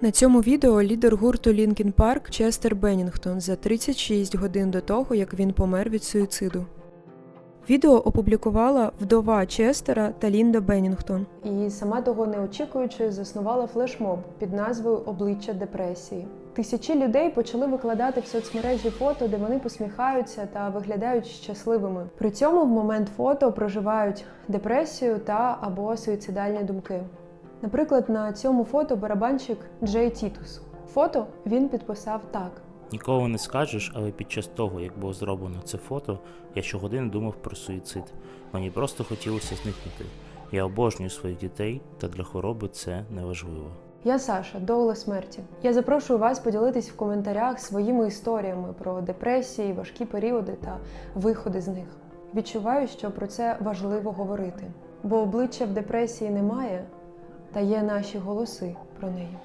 На цьому відео лідер гурту Linkin Park Честер Беннінгтон за 36 годин до того, як він помер від суїциду. Відео опублікувала вдова Честера та Лінда Беннінгтон. І сама того не очікуючи, заснувала флешмоб під назвою Обличчя депресії. Тисячі людей почали викладати в соцмережі фото, де вони посміхаються та виглядають щасливими. При цьому в момент фото проживають депресію та або суїцидальні думки. Наприклад, на цьому фото барабанщик Джей Тітус. Фото він підписав так. Ніколи не скажеш, але під час того, як було зроблено це фото, я щогодини думав про суїцид. Мені просто хотілося зникнути. Я обожнюю своїх дітей, та для хвороби це неважливо. Я Саша, доула смерті. Я запрошую вас поділитись в коментарях своїми історіями про депресії, важкі періоди та виходи з них. Відчуваю, що про це важливо говорити, бо обличчя в депресії немає, та є наші голоси про неї.